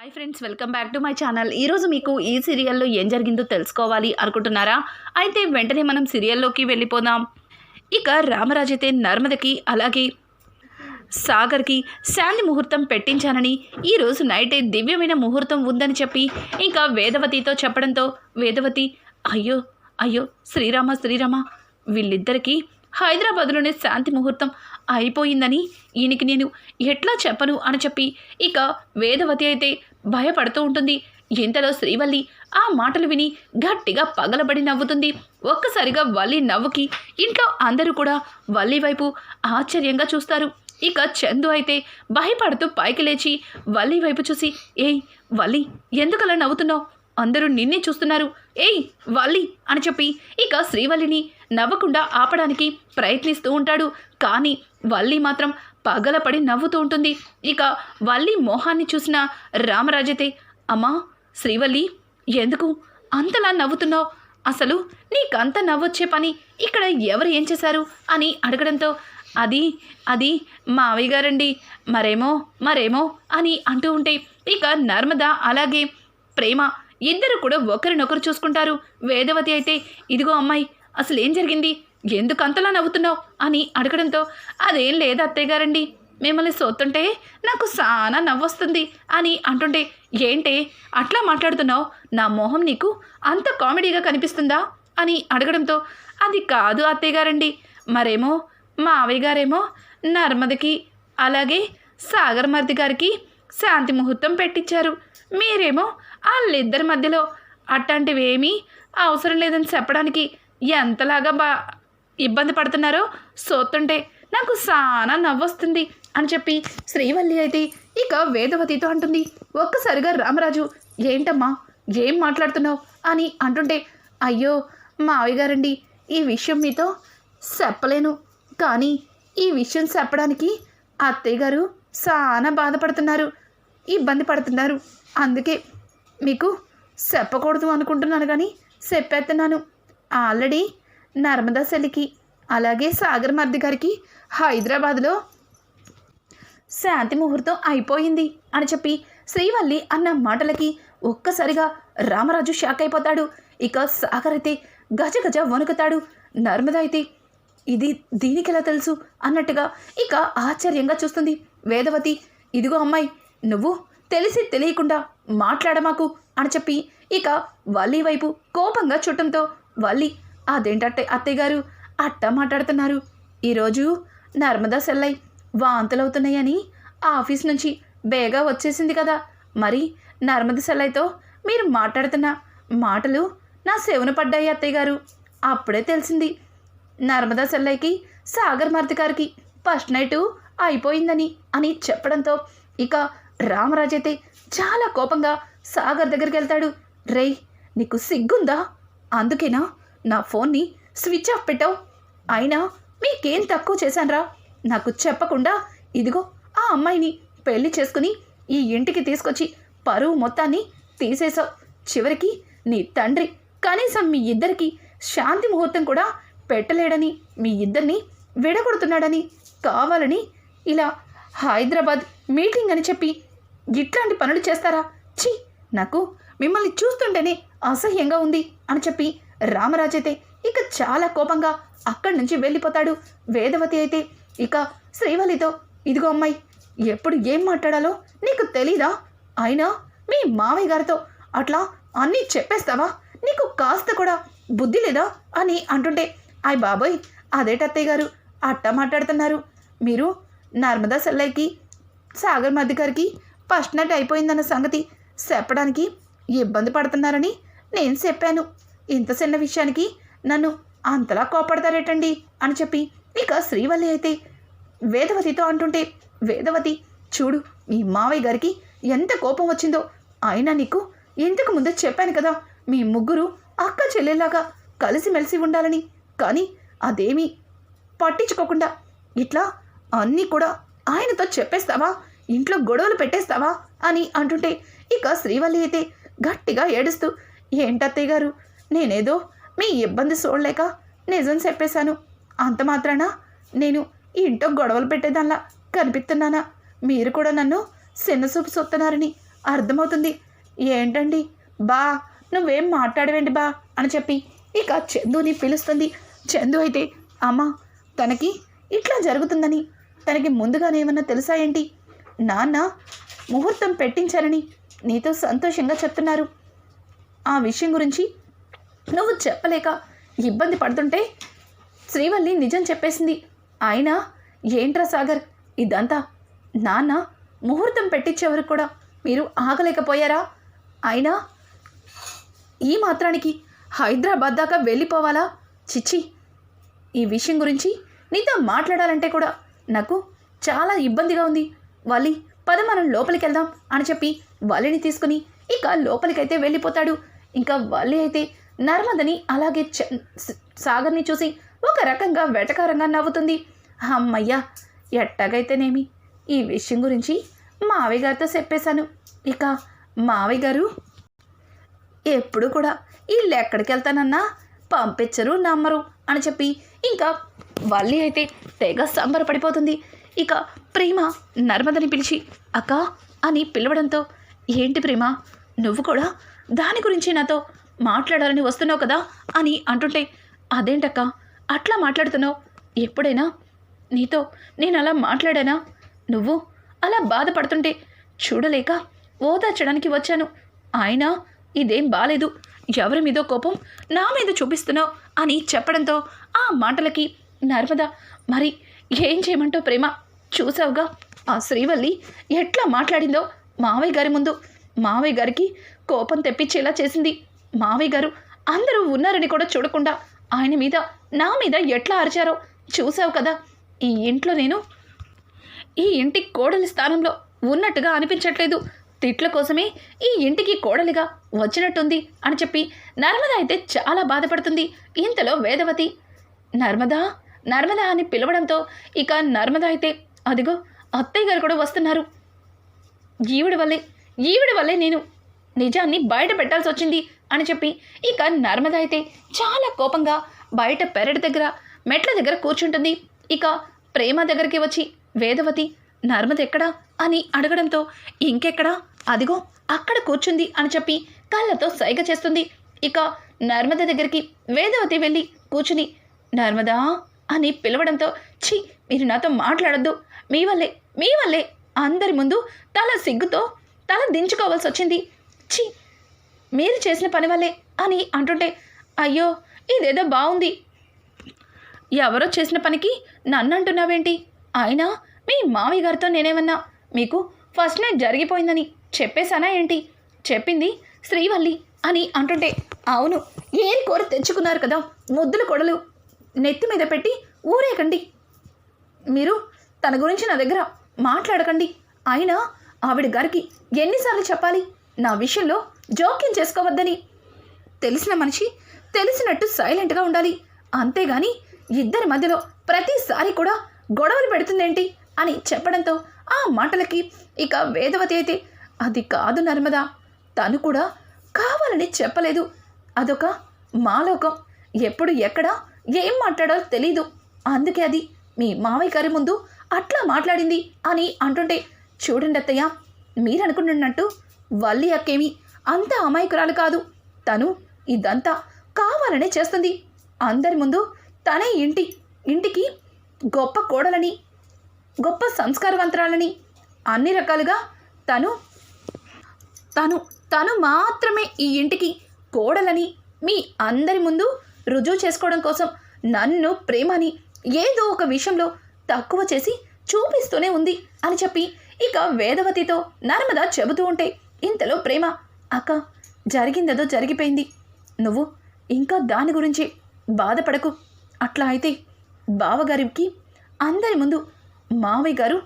Hi friends welcome back to my channel ఈరోజు మీకు ఈ సీరియల్లో ఏం జరిగిందో తెలుసుకోవాలి అనుకుంటున్నారా? అయితే వెంటనే మనం సీరియల్లోకి వెళ్ళిపోదాం. ఇక రామరాజు అయితే నర్మదకి అలాగే సాగర్కి శాంతి ముహూర్తం పెట్టించానని ఈరోజు నైటే దివ్యమైన ముహూర్తం ఉందని చెప్పి ఇంకా వేదవతితో చెప్పడంతో వేదవతి అయ్యో అయ్యో శ్రీరామ శ్రీరామ వీళ్ళిద్దరికీ హైదరాబాద్లోనే శాంతి ముహూర్తం అయిపోయిందని ఈయనకి నేను ఎట్లా చెప్పను అని చెప్పి ఇక వేదవతి అయితే భయపడుతూ ఉంటుంది. ఇంతలో శ్రీవల్లి ఆ మాటలు విని గట్టిగా పగలబడి నవ్వుతుంది. ఒక్కసారిగా వల్లి నవ్వుకి ఇంట్లో అందరూ కూడా వల్లి వైపు ఆశ్చర్యంగా చూస్తారు. ఇక చందు అయితే భయపడుతూ పైకి లేచి వల్లి వైపు చూసి ఏయ్ వల్లి ఎందుకలా నవ్వుతున్నావు? అందరూ నిన్నే చూస్తున్నారు. ఏయ్ వల్లి అని చెప్పి ఇక శ్రీవల్లిని నవ్వకుండా ఆపడానికి ప్రయత్నిస్తూ ఉంటాడు. కానీ వల్లి మాత్రం పగలపడి నవ్వుతూ ఉంటుంది. ఇక వల్లి మోహాన్ని చూసిన రామరాజైతే అమ్మా శ్రీవల్లి ఎందుకు అంతలా నవ్వుతున్నావు? అసలు నీకంత నవ్వొచ్చే పని ఇక్కడ ఎవరు ఏం చేశారు? అని అడగడంతో అది అది మావయ్య గారండి మరేమో మరేమో అని అంటూ ఉంటే ఇక నర్మద అలాగే ప్రేమ ఇద్దరు కూడా ఒకరినొకరు చూసుకుంటారు. వేదవతి అయితే ఇదిగో అమ్మాయి అసలు ఏం జరిగింది? ఎందుకు అంతలా నవ్వుతున్నావు అని అడగడంతో అదేం లేదు అత్తయ్య గారండి. మిమ్మల్ని సోతుంటే నాకు చాలా నవ్వొస్తుంది అని అంటుంటే ఏంటే అట్లా మాట్లాడుతున్నావు? నా మొహం నీకు అంత కామెడీగా కనిపిస్తుందా? అని అడగడంతో అది కాదు అత్తయ్య గారండి. మరేమో మావయ్య గారేమో నర్మదకి అలాగే సాగర్ మర్ది గారికి శాంతి ముహూర్తం పెట్టించారు మీరేమో వాళ్ళిద్దరి మధ్యలో అట్లాంటివేమీ అవసరం లేదని చెప్పడానికి ఎంతలాగా బా ఇబ్బంది పడుతున్నారో. సోతుంటే నాకు సానా నవ్వొస్తుంది అని చెప్పి శ్రీవల్లి అయితే ఇక వేదవతితో అంటుంది. ఒక్కసారిగా రామరాజు ఏంటమ్మా ఏం మాట్లాడుతున్నావు? అని అంటుంటే అయ్యో మావయ్య గారండి ఈ విషయం మీతో చెప్పలేను. కానీ ఈ విషయం చెప్పడానికి అత్తయ్య గారు చాలా బాధపడుతున్నారు. ఇబ్బంది పడుతున్నారు. అందుకే మీకు చెప్పకూడదు అనుకుంటున్నాను కానీ చెప్పేస్తున్నాను. ఆల్రెడీ నర్మదా సెల్లికి అలాగే సాగర్ మర్ది గారికి హైదరాబాద్లో శాంతి ముహూర్తం అయిపోయింది అని చెప్పి శ్రీవల్లి అన్న మాటలకి ఒక్కసారిగా రామరాజు షాక్ అయిపోతాడు. ఇక సాగర్ అయితే గజ గజ వణుకుతాడు. నర్మద అయితే ఇది దీనికెలా తెలుసు అన్నట్టుగా ఇక ఆశ్చర్యంగా చూస్తుంది. వేదవతి ఇదిగో అమ్మాయి నువ్వు తెలిసి తెలియకుండా మాట్లాడమాకు అని చెప్పి ఇక వల్లి వైపు కోపంగా చుట్టంతో వల్లి అదేంటట్టే అత్తయ్య గారు అట్ట మాట్లాడుతున్నారు. ఈరోజు నర్మదా సెల్లై వాంతులవుతున్నాయని ఆఫీస్ నుంచి బేగా వచ్చేసింది కదా. మరి నర్మద సెల్లైతో మీరు మాట్లాడుతున్న మాటలు నా సెవన పడ్డాయి అత్తయ్య గారు అప్పుడే తెలిసింది. నర్మదా సెల్లైకి సాగర్ మార్తి గారికి ఫస్ట్ నైట్ అయిపోయిందని అని చెప్పడంతో ఇక రామరాజు అయితే చాలా కోపంగా సాగర్ దగ్గరికి వెళ్తాడు. రేయ్ నీకు సిగ్గుందా? అందుకేనా నా ఫోన్ని స్విచ్ ఆఫ్ పెట్టావు. అయినా మీకేం తక్కువ చేశానరా? నాకు చెప్పకుండా ఇదిగో ఆ అమ్మాయిని పెళ్ళి చేసుకుని ఈ ఇంటికి తీసుకొచ్చి పరువు మొత్తాన్ని తీసేశావు. చివరికి నీ తండ్రి కనీసం మీ ఇద్దరికి శాంతి ముహూర్తం కూడా పెట్టలేడని మీ ఇద్దరిని విడగొడుతున్నాడని కావాలని ఇలా హైదరాబాద్ మీటింగ్ అని చెప్పి ఇట్లాంటి పనులు చేస్తారా? ఛీ నాకు మిమ్మల్ని చూస్తుంటేనే అసహ్యంగా ఉంది అని చెప్పి రామరాజైతే అయితే ఇక చాలా కోపంగా అక్కడి నుంచి వెళ్ళిపోతాడు. వేదవతి అయితే ఇక శ్రీవల్లితో ఇదిగో అమ్మాయి ఎప్పుడు ఏం మాట్లాడాలో నీకు తెలీదా? అయినా మీ మావయ్య గారితో అట్లా అన్నీ చెప్పేస్తావా? నీకు కాస్త కూడా బుద్ధి లేదా? అని అంటుంటే అయ్ బాబోయ్ అదేటత్తయ్య గారు అట్ట మాట్లాడుతున్నారు. మీరు నర్మదా సెల్లైకి సాగర్ మధ్య గారికి ఫస్ట్ నైట్ అయిపోయిందన్న సంగతి చెప్పడానికి ఇబ్బంది పడుతున్నారని నేను చెప్పాను. ఇంత చిన్న విషయానికి నన్ను అంతలా కోపడతారేటండి? అని చెప్పి ఇక శ్రీవల్లి అయితే వేదవతితో అంటుంటే వేదవతి చూడు మీ మావయ్య గారికి ఎంత కోపం వచ్చిందో. అయినా నీకు ఇంతకు ముందే చెప్పాను కదా మీ ముగ్గురు అక్క చెల్లెలాగా కలిసిమెలిసి ఉండాలని. కానీ అదేమీ పట్టించుకోకుండా ఇట్లా అన్నీ కూడా ఆయనతో చెప్పేస్తావా? ఇంట్లో గొడవలు పెట్టేస్తావా? అని అంటుంటే ఇక శ్రీవల్లి అయితే గట్టిగా ఏడుస్తూ ఏంటత్తయ్య గారు నేనేదో మీ ఇబ్బంది చూడలేక నిజం చెప్పేశాను. అంత మాత్రాన? నేను ఇంట్లో గొడవలు పెట్టేదానిలా కనిపిస్తున్నానా? మీరు కూడా నన్ను చిన్నసూపు చూస్తున్నారని అర్థమవుతుంది. ఏంటండి? బా నువ్వేం మాట్లాడవేంటి బా అని చెప్పి ఇక చందుని పిలుస్తుంది. చందు అయితే అమ్మ తనకి ఇట్లా జరుగుతుందని తనకి ముందుగానే ఏమన్నా తెలుసా ఏంటి? నాన్న ముహూర్తం పెట్టించారని నీతో సంతోషంగా చెప్తున్నారు. ఆ విషయం గురించి నువ్వు చెప్పలేక ఇబ్బంది పడుతుంటే శ్రీవల్లి నిజం చెప్పేసింది. అయినా ఏంట్రా సాగర్? ఇదంతా నాన్న ముహూర్తం పెట్టించే వరకు కూడా మీరు ఆగలేకపోయారా? అయినా ఈ మాత్రానికి హైదరాబాద్ దాకా వెళ్ళిపోవాలా? చిచ్చి ఈ విషయం గురించి నీతో మాట్లాడాలంటే కూడా నాకు చాలా ఇబ్బందిగా ఉంది. వల్లి పద మనం లోపలికి వెళ్దాం అని చెప్పి వలిని తీసుకుని ఇక లోపలికైతే వెళ్ళిపోతాడు. ఇంకా వల్లి అయితే నర్మదని అలాగే సాగర్ని చూసి ఒక రకంగా వెటకారంగా నవ్వుతుంది. అమ్మయ్యా ఎట్టగైతేనేమి? ఈ విషయం గురించి మావయ్య గారితో చెప్పేశాను. ఇక మావయ్య గారు ఎప్పుడు కూడా వీళ్ళు ఎక్కడికి వెళ్తానన్నా పంపించరు నమ్మరు అని చెప్పి ఇంకా వల్లి అయితే తెగ సంబరపడిపోతుంది. ఇక ప్రేమ నర్మదని పిలిచి అక్క అని పిలవడంతో ఏంటి ప్రేమ? నువ్వు కూడా దాని గురించి నాతో మాట్లాడాలని వస్తున్నావు కదా అని అంటుంటే అదేంటక్క? అట్లా మాట్లాడుతున్నావు? ఎప్పుడైనా? నీతో నేను అలా మాట్లాడానా? నువ్వు అలా బాధపడుతుంటే చూడలేక ఓదార్చడానికి వచ్చాను. ఆయన ఇదేం బాలేదు. ఎవరి మీదో కోపం నా మీద చూపిస్తున్నావు అని చెప్పడంతో ఆ మాటలకి నర్మద మరి ఏం చేయమంటావు ప్రేమ? చూసావుగా? ఆ శ్రీవల్లి ఎట్లా మాట్లాడిందో మావయ్య గారి ముందు. మావయ్య గారికి కోపం తెప్పించేలా చేసింది. మావయ్య గారు అందరూ ఉన్నారని కూడా చూడకుండా ఆయన మీద నా మీద ఎట్లా అరిచారో చూసావు కదా. ఈ ఇంట్లో నేను ఈ ఇంటి కోడలి స్థానంలో ఉన్నట్టుగా అనిపించట్లేదు. తిట్ల కోసమే ఈ ఇంటికి కోడలిగా వచ్చినట్టుంది అని చెప్పి నర్మద అయితే చాలా బాధపడుతుంది. ఇంతలో వేదవతి నర్మదా నర్మదా అని పిలవడంతో ఇక నర్మద అయితే అదిగో అత్తయ్య గారు కూడా వస్తున్నారు. ఈవిడ వల్లే ఈవిడ వల్లే నేను నిజాన్ని బయట పెట్టాల్సి వచ్చింది. అని చెప్పి ఇక నర్మద అయితే చాలా కోపంగా బయట పెరటి దగ్గర మెట్ల దగ్గర కూర్చుంటుంది. ఇక ప్రేమ దగ్గరికి వచ్చి వేదవతి నర్మద ఎక్కడా? అని అడగడంతో ఇంకెక్కడా? అదిగో అక్కడ కూర్చుంది అని చెప్పి కళ్ళతో సైగ చేస్తుంది. ఇక నర్మద దగ్గరికి వేదవతి వెళ్ళి కూర్చుని నర్మదా అని పిలవడంతో ఛీ మీరు నాతో మాట్లాడొద్దు. మీ వల్లే మీ వల్లే అందరి ముందు తల సిగ్గుతో తల దించుకోవాల్సి వచ్చింది ఛీ మీరు చేసిన పని వల్లే అని అంటుంటే అయ్యో ఇదేదో బాగుంది ఎవరో చేసిన పనికి నన్ను అంటున్నావేంటి అయినా మీ మామయ్య గారితో నేనేమన్నా మీకు ఫస్ట్ నైట్ జరిగిపోయిందని చెప్పేశానా ఏంటి? చెప్పింది శ్రీవల్లి అని అంటుంటే అవును ఏం కూర తెచ్చుకున్నారు కదా ముద్దులు కొడలు నెత్తి మీద పెట్టి ఊరేకండి. మీరు తన గురించి నా దగ్గర మాట్లాడకండి. అయినా ఆవిడ గారికి ఎన్నిసార్లు చెప్పాలి? నా విషయంలో జోక్యం చేసుకోవద్దని. తెలిసిన మనిషి తెలిసినట్టు సైలెంట్గా ఉండాలి. అంతేగాని ఇద్దరి మధ్యలో ప్రతిసారి కూడా గొడవలు పెడుతుందేంటి అని చెప్పడంతో ఆ మాటలకి ఇక వేదవతి అయితే అది కాదు నర్మదా. తను కూడా కావాలని చెప్పలేదు. అదొక మాలోకం. ఎప్పుడు ఎక్కడ ఏం మాట్లాడాలో తెలీదు. అందుకే అది మీ మావయ్య గారి ముందు అట్లా మాట్లాడింది అని అంటుంటే చూడండి అత్తయ్య మీరు వల్లి అక్కేమి అంత అమాయకురాలు కాదు. తను ఇదంతా కావాలనే చేస్తుంది. అందరి ముందు తనే ఇంటి ఇంటికి గొప్ప కోడలని గొప్ప సంస్కారవంతరాలని అన్ని రకాలుగా తను తను తను మాత్రమే ఈ ఇంటికి కోడలని మీ అందరి ముందు రుజువు చేసుకోవడం కోసం నన్ను ప్రేమని ఏదో ఒక విషయంలో తక్కువ చేసి చూపిస్తూనే ఉంది అని చెప్పి ఇక వేదవతితో నర్మద చెబుతూ ఉంటే ఇంతలో ప్రేమ అక్క జరిగిందేదో జరిగిపోయింది. నువ్వు ఇంకా దాని గురించి బాధపడకు. అట్లా అయితే బావగారికి అందరి ముందు మావయ్య గారు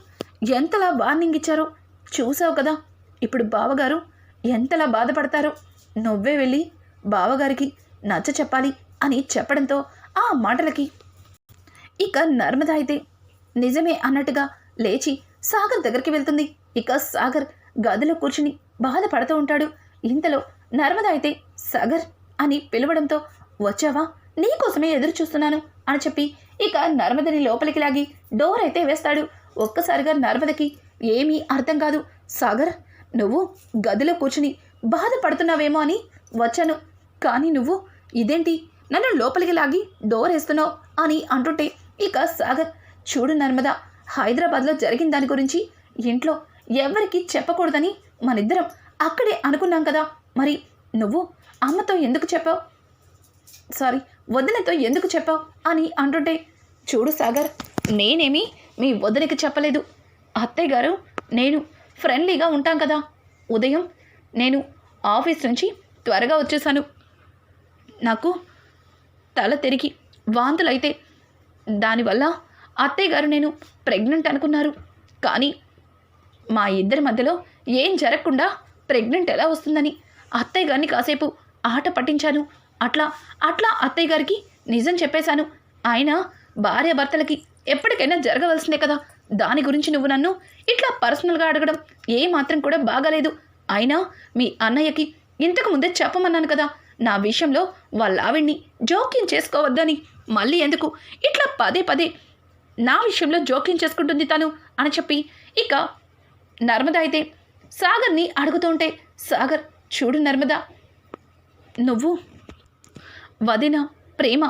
ఎంతలా వార్నింగ్ ఇచ్చారో చూసావు కదా. ఇప్పుడు బావగారు ఎంతలా బాధపడతారో నువ్వే వెళ్ళి బావగారికి నచ్చ చెప్పాలి అని చెప్పడంతో ఆ మాటలకి ఇక నర్మద అయితే నిజమే అన్నట్టుగా లేచి సాగర్ దగ్గరికి వెళ్తుంది. ఇక సాగర్ గదిలో కూర్చుని బాధపడుతూ ఉంటాడు. ఇంతలో నర్మద అయితే సాగర్ అని పిలవడంతో వచ్చావా? నీకోసమే ఎదురు చూస్తున్నాను అని చెప్పి ఇక నర్మదని లోపలికి లాగి డోర్ అయితే వేస్తాడు. ఒక్కసారిగా నర్మదకి ఏమీ అర్థం కాదు. సాగర్ నువ్వు గదిలో కూర్చుని బాధపడుతున్నావేమో అని వచ్చాను. కానీ నువ్వు ఇదేంటి? నన్ను లోపలికి లాగి డోర్ వేస్తున్నావు అని అంటుంటే ఇక సాగర్ చూడు నర్మద హైదరాబాద్లో జరిగిన దాని గురించి ఇంట్లో ఎవరికి చెప్పకూడదని మనిద్దరం అక్కడే అనుకున్నాం కదా. మరి నువ్వు అమ్మతో ఎందుకు చెప్పావు? సారీ వదినతో ఎందుకు చెప్పావు అని అంటుంటే చూడు సాగర్ నేనేమి మీ వదినకి చెప్పలేదు. అత్తయ్య గారు నేను ఫ్రెండ్లీగా ఉంటాం కదా. ఉదయం నేను ఆఫీస్ నుంచి త్వరగా వచ్చేసాను. నాకు తల తిరిగి వాంతులైతే. దానివల్ల అత్తయ్య గారు నేను ప్రెగ్నెంట్ అనుకున్నారు. కానీ మా ఇద్దరి మధ్యలో ఏం జరగకుండా ప్రెగ్నెంట్ ఎలా వస్తుందని అత్తయ్య గారిని కాసేపు ఆట పట్టించాను. అట్లా అట్లా అత్తయ్య గారికి నిజం చెప్పేశాను. ఆయన భార్యాభర్తలకి ఎప్పటికైనా జరగవలసిందే కదా. దాని గురించి నువ్వు నన్ను ఇట్లా పర్సనల్గా అడగడం ఏ మాత్రం కూడా బాగాలేదు. అయినా మీ అన్నయ్యకి ఇంతకు ముందే చెప్పమన్నాను కదా. నా విషయంలో వాళ్ళ ఆవిడ్ని జోక్యం చేసుకోవద్దని మళ్ళీ ఎందుకు ఇట్లా పదే పదే నా విషయంలో జోక్యం చేసుకుంటుంది తను అని చెప్పి ఇక నర్మద అయితే సాగర్ని అడుగుతుంటే సాగర్ చూడు నర్మద. నువ్వు వదిన ప్రేమ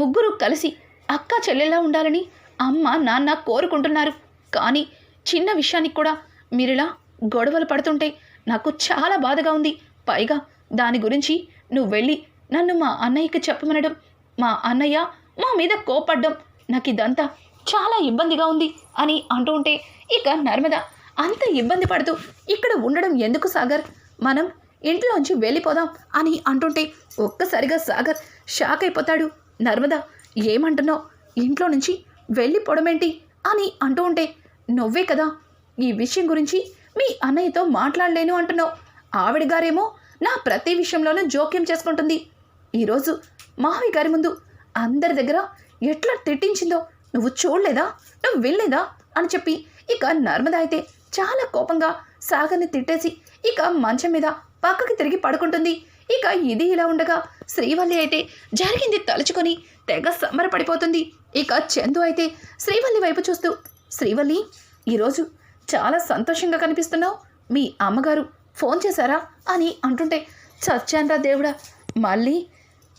ముగ్గురు కలిసి అక్క చెల్లెలా ఉండాలని అమ్మ నాన్న కోరుకుంటున్నారు. కానీ చిన్న విషయానికి కూడా మీరిలా గొడవలు పడుతుంటే నాకు చాలా బాధగా ఉంది. పైగా దాని గురించి నువ్వు వెళ్ళి నన్ను మా అన్నయ్యకి చెప్పమనడం మా అన్నయ్య మా మీద కోపడ్డం నాకు ఇదంతా చాలా ఇబ్బందిగా ఉంది అని అంటూ ఉంటే ఇక నర్మదా అంత ఇబ్బంది పడుతూ ఇక్కడ ఉండడం ఎందుకు సాగర్? మనం ఇంట్లోంచి వెళ్ళిపోదాం అని అంటుంటే ఒక్కసారిగా సాగర్ షాక్ అయిపోతాడు. నర్మద ఏమంటున్నావు? ఇంట్లో నుంచి వెళ్ళిపోవడమేంటి? అని అంటూ ఉంటే నువ్వే కదా ఈ విషయం గురించి మీ అన్నయ్యతో మాట్లాడలేను అంటున్నావు. ఆవిడ గారేమో నా ప్రతి విషయంలోనూ జోక్యం చేసుకుంటుంది. ఈరోజు మావి గారి ముందు అందరి దగ్గర ఎట్లా తిట్టించిందో నువ్వు చూడలేదా? నువ్వు వినలేదా? అని చెప్పి ఇక నర్మద అయితే చాలా కోపంగా సాగర్ని తిట్టేసి ఇక మంచం మీద పక్కకి తిరిగి పడుకుంటుంది. ఇక ఇది ఇలా ఉండగా శ్రీవల్లి అయితే జరిగింది తలుచుకొని తెగ సంబరపడిపోతుంది. ఇక చందు అయితే శ్రీవల్లి వైపు చూస్తూ శ్రీవల్లి ఈరోజు చాలా సంతోషంగా కనిపిస్తున్నావు. మీ అమ్మగారు ఫోన్ చేశారా? అని అంటుంటే చచ్చాన్రా దేవుడా మళ్ళీ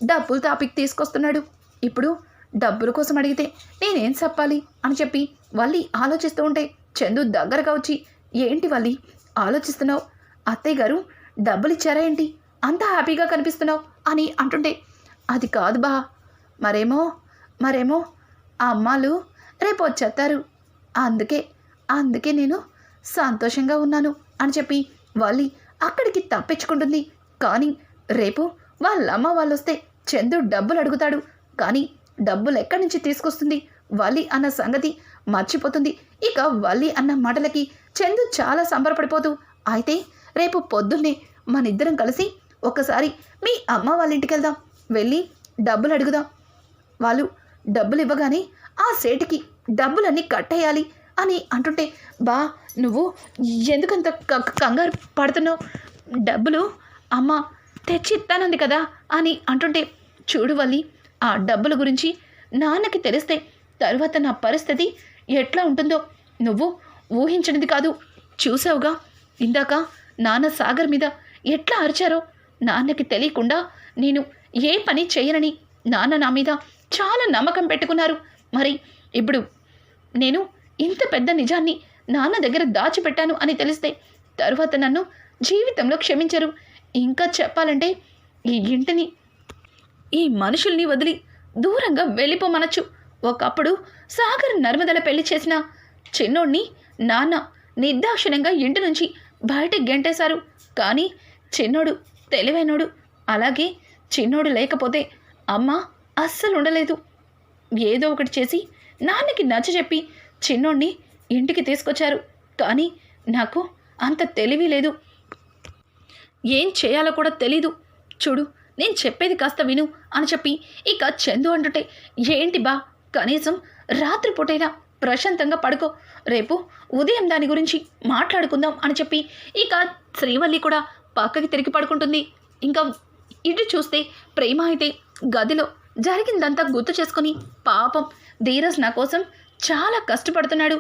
డబ్బులు టాపిక్ తీసుకొస్తున్నాడు. ఇప్పుడు డబ్బుల కోసం అడిగితే నేనేం చెప్పాలి? అని చెప్పి వల్లి ఆలోచిస్తూ ఉంటే చందు దగ్గరగా వచ్చి ఏంటి వల్లి ఆలోచిస్తున్నావు? అత్తయ్య గారు డబ్బులు ఇచ్చారా ఏంటి? అంత హ్యాపీగా కనిపిస్తున్నావు అని అంటుంటే అది కాదు బా మరేమో మరేమో ఆ అమ్మాలు రేపు వచ్చేస్తారు. అందుకే అందుకే నేను సంతోషంగా ఉన్నాను అని చెప్పి వాళ్ళి అక్కడికి తప్పించుకుంటుంది. కానీ రేపు వాళ్ళ అమ్మ వాళ్ళు వస్తే చందు డబ్బులు అడుగుతాడు. కానీ డబ్బులు ఎక్కడి నుంచి తీసుకొస్తుంది వాలి అన్న సంగతి మర్చిపోతుంది. ఇక వల్లి అన్న మాటలకి చందు చాలా సంబరపడిపోతూ అయితే రేపు పొద్దున్నే మనిద్దరం కలిసి ఒకసారి మీ అమ్మ వాళ్ళ ఇంటికి వెళ్దాం. వెళ్ళి డబ్బులు అడుగుదాం. వాళ్ళు డబ్బులు ఇవ్వగానే ఆ సేటుకి డబ్బులన్నీ కట్టేయాలి అని అంటుంటే బా నువ్వు ఎందుకంత క- కంగారు పడుతున్నావు? డబ్బులు అమ్మ తెచ్చి ఇస్తానంది కదా అని అంటుంటే చూడు వల్లి ఆ డబ్బుల గురించి నాన్నకి తెలిస్తే తర్వాత నా పరిస్థితి ఎట్లా ఉంటుందో నువ్వు ఊహించినది కాదు. చూసావుగా ఇందాక నాన్న సాగర్ మీద ఎట్లా అరిచారో నాన్నకి తెలియకుండా నేను ఏ పని చేయనని నాన్న నా మీద చాలా నమ్మకం పెట్టుకున్నారు. మరి ఇప్పుడు నేను ఇంత పెద్ద నిజాన్ని నాన్న దగ్గర దాచిపెట్టాను అని తెలిస్తే తరువాత నన్ను జీవితంలో క్షమించరు. ఇంకా చెప్పాలంటే ఈ ఇంటిని ఈ మనుషుల్ని వదిలి దూరంగా వెళ్ళిపోమనొచ్చు. ఒకప్పుడు సాగర్ నర్మదల పెళ్ళి చేసిన చిన్నోడిని నాన్న నిర్దాక్షిణ్యంగా ఇంటి నుంచి బయటికి గెంటేశారు. కానీ చిన్నోడు తెలివైనోడు అలాగే చిన్నోడు లేకపోతే అమ్మ అస్సలు ఉండలేదు. ఏదో ఒకటి చేసి నాన్నకి నచ్చ చెప్పి చిన్నోడిని ఇంటికి తీసుకొచ్చారు. కానీ నాకు అంత తెలివి లేదు. ఏం చేయాలో కూడా తెలీదు. చూడు నేను చెప్పేది కాస్త విను అని చెప్పి ఇక చందు అంటుంటే ఏంటి బా కనీసం రాత్రిపూటైనా ప్రశాంతంగా పడుకో. రేపు ఉదయం దాని గురించి మాట్లాడుకుందాం అని చెప్పి ఇక శ్రీవల్లి కూడా పక్కకి తిరిగి పడుకుంటుంది. ఇంకా ఇటు చూస్తే ప్రేమ అయితే గదిలో జరిగిందంతా గుర్తు చేసుకొని పాపం ధీరజ్ నా కోసం చాలా కష్టపడుతున్నాడు.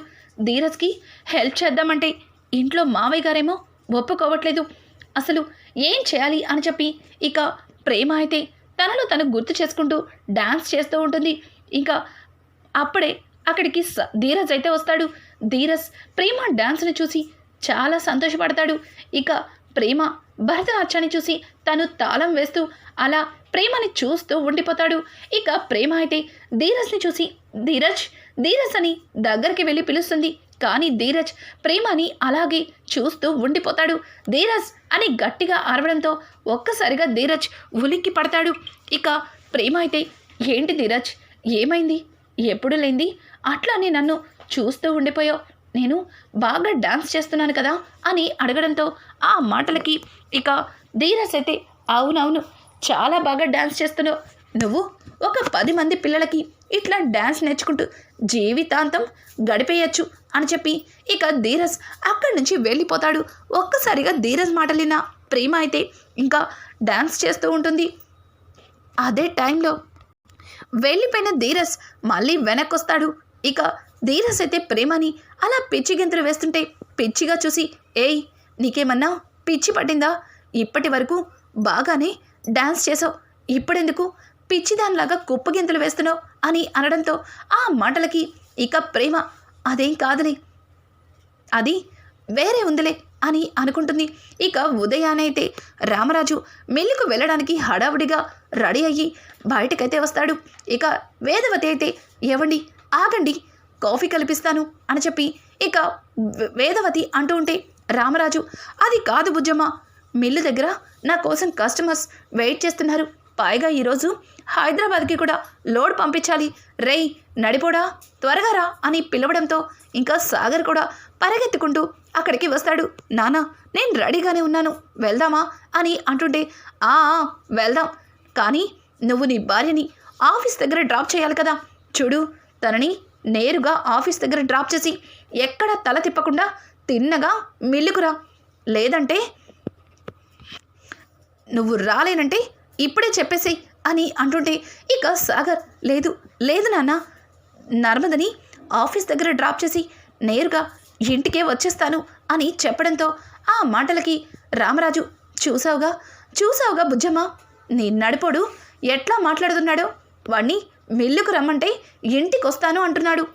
ధీరజ్కి హెల్ప్ చేద్దామంటే ఇంట్లో మావయ్య గారేమో ఒప్పుకోవట్లేదు. అసలు ఏం చేయాలి అని చెప్పి ఇక ప్రేమ అయితే తనలో తను గుర్తు చేసుకుంటూ డ్యాన్స్ చేస్తూ ఉంటుంది. ఇంకా అప్పుడే అక్కడికి స- ధీరజ్ అయితే వస్తాడు. ధీరజ్ ప్రేమ డాన్స్ని చూసి చాలా సంతోషపడతాడు. ఇక ప్రేమ భరతనాట్యాన్ని చూసి తను తాళం వేస్తూ అలా ప్రేమని చూస్తూ ఉండిపోతాడు. ఇక ప్రేమ అయితే ధీరజ్ని చూసి ధీరజ్ ధీరజ్ అని దగ్గరికి వెళ్ళి పిలుస్తుంది. కానీ ధీరజ్ ప్రేమని అలాగే చూస్తూ ఉండిపోతాడు. ధీరజ్ అని గట్టిగా ఆరవడంతో ఒక్కసారిగా ధీరజ్ ఉలిక్కి పడతాడు ఇక ప్రేమ అయితే ఏంటి ధీరజ్? ఏమైంది? ఎప్పుడు లేంది? అట్లానే నన్ను చూస్తూ ఉండిపోయావు. నేను బాగా డాన్స్ చేస్తున్నాను కదా అని అడగడంతో ఆ మాటలకి ఇక ధీరస్ అయితే అవునవును చాలా బాగా డాన్స్ చేస్తున్నావు. నువ్వు ఒక పది మంది పిల్లలకి ఇట్లా డాన్స్ నేర్చుకుంటూ జీవితాంతం గడిపేయచ్చు అని చెప్పి ఇక ధీరజ్ అక్కడి నుంచి వెళ్ళిపోతాడు. ఒక్కసారిగా ధీరజ్ మాటలిన ప్రేమ అయితే ఇంకా డాన్స్ చేస్తూ ఉంటుంది. అదే టైంలో వెళ్ళిపోయిన ధీరస్ మళ్ళీ వెనక్కొస్తాడు. ఇక ధీరస్ అయితే ప్రేమని అలా పిచ్చి గెంతులు వేస్తుంటే పిచ్చిగా చూసి ఏయ్ నీకేమన్నా పిచ్చి పట్టిందా? ఇప్పటి వరకు బాగానే డాన్స్ చేసావు. ఇప్పుడెందుకు పిచ్చిదానిలాగా కుప్పగింతలు వేస్తున్నావు? అని అనడంతో ఆ మాటలకి ఇక ప్రేమ అదేం కాదులే. అది వేరే ఉందిలే. అని అనుకుంటుంది. ఇక ఉదయానైతే రామరాజు మిల్లుకు వెళ్ళడానికి హడావుడిగా రెడీ అయ్యి బయటకైతే వస్తాడు. ఇక వేదవతి అయితే ఎవండి ఆగండి కాఫీ కల్పిస్తాను అని చెప్పి ఇక వేదవతి అంటూ ఉంటే రామరాజు అది కాదు బుజ్జమ్మ. మిల్లు దగ్గర నా కోసం కస్టమర్స్ వెయిట్ చేస్తున్నారు. పైగా ఈరోజు హైదరాబాద్కి కూడా లోడ్ పంపించాలి. రేయ్ నడిపోడా త్వరగా రా అని పిలవడంతో ఇంకా సాగర్ కూడా పరిగెత్తుకుంటూ అక్కడికి వస్తాడు. నానా నేను రెడీగానే ఉన్నాను. వెళ్దామా? అని అంటుంటే "ఆ వెళ్దాం. కానీ నువ్వు నీ భార్యని ఆఫీస్ దగ్గర డ్రాప్ చేయాలి కదా. చూడు తనని నేరుగా ఆఫీస్ దగ్గర డ్రాప్ చేసి ఎక్కడ తల తిప్పకుండా తిన్నగా మిల్లుకురా. లేదంటే నువ్వు రాలేనంటే ఇప్పుడే చెప్పేసేయ్ అని అంటుంటే ఇక సాగర్ లేదు లేదు నాన్న. నర్మదని ఆఫీస్ దగ్గర డ్రాప్ చేసి నేరుగా ఇంటికే వచ్చేస్తాను అని చెప్పడంతో ఆ మాటలకి రామరాజు చూసావుగా చూసావుగా బుజ్జమ్మ నీ నడిపోడు ఎట్లా మాట్లాడుతున్నాడో? వాణ్ణి మిల్లుకు రమ్మంటే ఇంటికి వస్తాను అంటున్నాడు.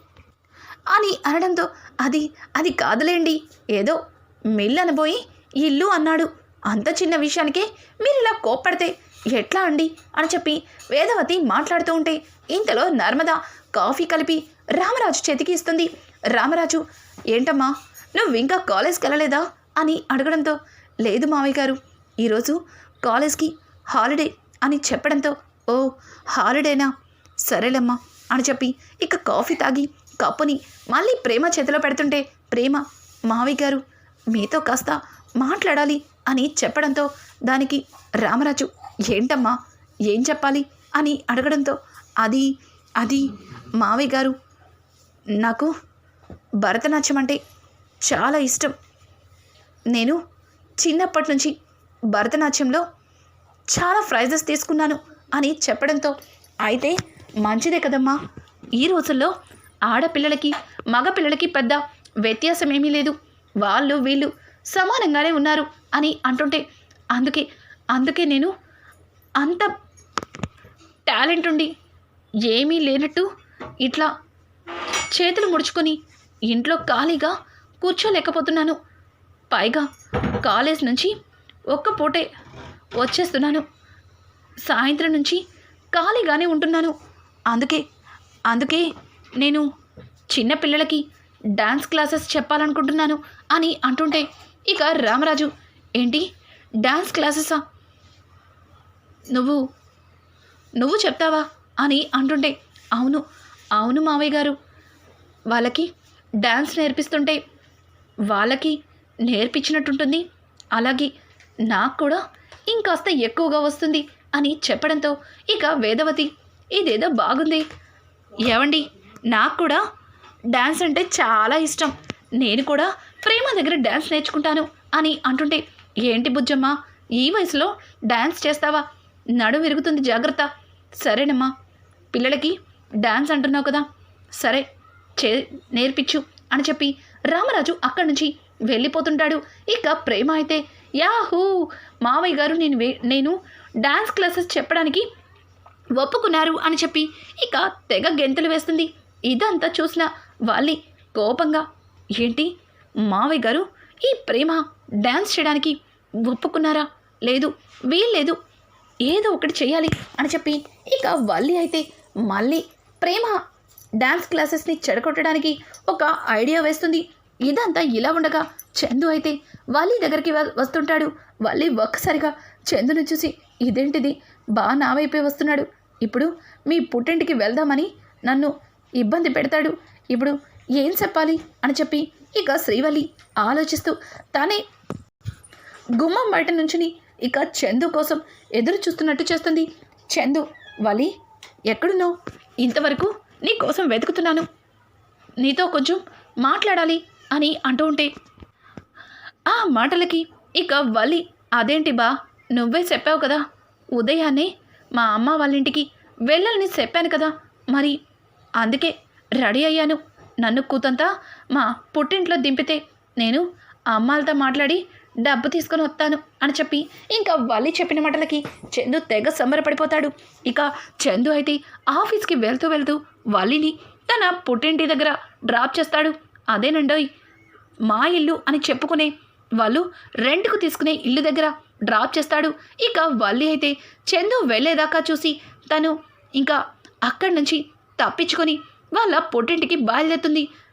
అని అనడంతో అది అది కాదులేండి. ఏదో మిల్లు అనబోయి ఇల్లు అన్నాడు. అంత చిన్న విషయానికే మీరు ఇలా కోప్పడితే ఎట్లా అండి? అని చెప్పి వేదవతి మాట్లాడుతూ ఉంటే ఇంతలో నర్మద కాఫీ కలిపి రామరాజు చేతికి ఇస్తుంది. రామరాజు ఏంటమ్మా నువ్వు ఇంకా కాలేజ్కి వెళ్ళలేదా అని అడగడంతో లేదు మావయ్య గారు ఈరోజు కాలేజ్కి హాలిడే అని చెప్పడంతో ఓ హాలిడేనా? సరేలేమ్మా అని చెప్పి ఇక కాఫీ తాగి కప్పుని మళ్ళీ ప్రేమ చేతిలో పెడుతుంటే ప్రేమ మావయ్య గారు మీతో కాస్త మాట్లాడాలి అని చెప్పడంతో దానికి రామరాజు ఏంటమ్మా ఏం చెప్పాలి అని అడగడంతో అది అది మావయ్య గారు నాకు భరతనాట్యం అంటే చాలా ఇష్టం. నేను చిన్నప్పటి నుంచి భరతనాట్యంలో చాలా ప్రైజెస్ తీసుకున్నాను అని చెప్పడంతో అయితే మంచిదే కదమ్మా. ఈ రోజుల్లో ఆడపిల్లలకి మగపిల్లలకి పెద్ద వ్యత్యాసం ఏమీ లేదు. వాళ్ళు వీళ్ళు సమానంగానే ఉన్నారు అని అంటుంటే అందుకే అందుకే నేను అంత టాలెంట్ ఉండి ఏమీ లేనట్టు ఇట్లా చేతులు ముడుచుకొని ఇంట్లో ఖాళీగా కూర్చోలేకపోతున్నాను. పైగా కాలేజ్ నుంచి ఒక్క పూటే వచ్చేస్తున్నాను. సాయంత్రం నుంచి ఖాళీగానే ఉంటున్నాను. అందుకే అందుకే నేను చిన్న పిల్లలకి డాన్స్ క్లాసెస్ చెప్పాలనుకుంటున్నాను అని అంటుంటే ఇక రామరాజు ఏంటి? డాన్స్ క్లాసెసా? నువ్వు నువ్వు చెప్తావా? అని అంటుంటే అవును అవును మావయ్య గారు. వాళ్ళకి డ్యాన్స్ నేర్పిస్తుంటే వాళ్ళకి నేర్పించినట్టుంటుంది. అలాగే నాకు కూడా ఇంకాస్త ఎక్కువగా వస్తుంది అని చెప్పడంతో ఇక వేదవతి ఇదేదో బాగుంది. ఏవండి నాకు కూడా డ్యాన్స్ అంటే చాలా ఇష్టం. నేను కూడా ప్రేమ దగ్గర డ్యాన్స్ నేర్చుకుంటాను అని అంటుంటే ఏంటి బుజ్జమ్మ ఈ వయసులో డ్యాన్స్ చేస్తావా? నడు విరుగుతుంది జాగ్రత్త. సరేనమ్మా పిల్లలకి డ్యాన్స్ అంటున్నావు కదా. సరే చే నేర్పించు అని చెప్పి రామరాజు అక్కడి నుంచి వెళ్ళిపోతుంటాడు. ఇక ప్రేమ అయితే యాహూ! మావయ్య గారు నేను వే నేను డాన్స్ క్లాసెస్ చెప్పడానికి ఒప్పుకున్నారు అని చెప్పి ఇక తెగ గెంతులు వేస్తుంది. ఇదంతా చూసిన వాళ్ళి కోపంగా ఏంటి? మావయ్య గారు ఈ ప్రేమ డ్యాన్స్ చేయడానికి ఒప్పుకున్నారా? లేదు వీల్లేదు ఏదో ఒకటి చేయాలి అని చెప్పి ఇక వల్లి అయితే మళ్ళీ ప్రేమ డ్యాన్స్ క్లాసెస్ని చెడగొట్టడానికి ఒక ఐడియా వేస్తుంది. ఇదంతా ఇలా ఉండగా చందు అయితే వాళ్ళీ దగ్గరికి వ- వస్తుంటాడు. వాళ్ళి ఒక్కసారిగా చందును చూసి ఇదేంటిది? బా నా వైపే వస్తున్నాడు. ఇప్పుడు మీ పుట్టింటికి వెళ్దామని నన్ను ఇబ్బంది పెడతాడు. ఇప్పుడు ఏం చెప్పాలి? అని చెప్పి ఇక శ్రీవల్లి ఆలోచిస్తూ తానే గుమ్మం బయట నుంచుని ఇక చందు కోసం ఎదురు చూస్తున్నట్టు చేస్తుంది. చందు వలి ఎక్కడున్నావు? ఇంతవరకు నీ కోసం వెతుకుతున్నాను. నీతో కొంచెం మాట్లాడాలి అని అంటూ ఉంటే ఆ మాటలకి ఇక వలి అదేంటి బా నువ్వే చెప్పావు కదా ఉదయాన్నే మా అమ్మ వాళ్ళ ఇంటికి వెళ్ళాలని చెప్పాను కదా మరి అందుకే రెడీ అయ్యాను. నన్ను కూతంతా మా పుట్టింట్లో దింపితే నేను ఆ అమ్మాలతో మాట్లాడి డబ్బు తీసుకొని వస్తాను అని చెప్పి ఇంకా వల్లి చెప్పిన మాటలకి చందు తెగ సంబరపడిపోతాడు. ఇక చందు అయితే ఆఫీస్కి వెళ్తూ వెళ్తూ వల్లిని తన పుట్టింటి దగ్గర డ్రాప్ చేస్తాడు. అదేనండోయ్ మా ఇల్లు అని చెప్పుకునే వాళ్ళు రెంట్కు తీసుకునే ఇల్లు దగ్గర డ్రాప్ చేస్తాడు. ఇక వల్లి అయితే చందు వెళ్ళేదాకా చూసి తను ఇంకా అక్కడి నుంచి తప్పించుకొని వాళ్ళ పుట్టింటికి బయలుదేరుతుంది.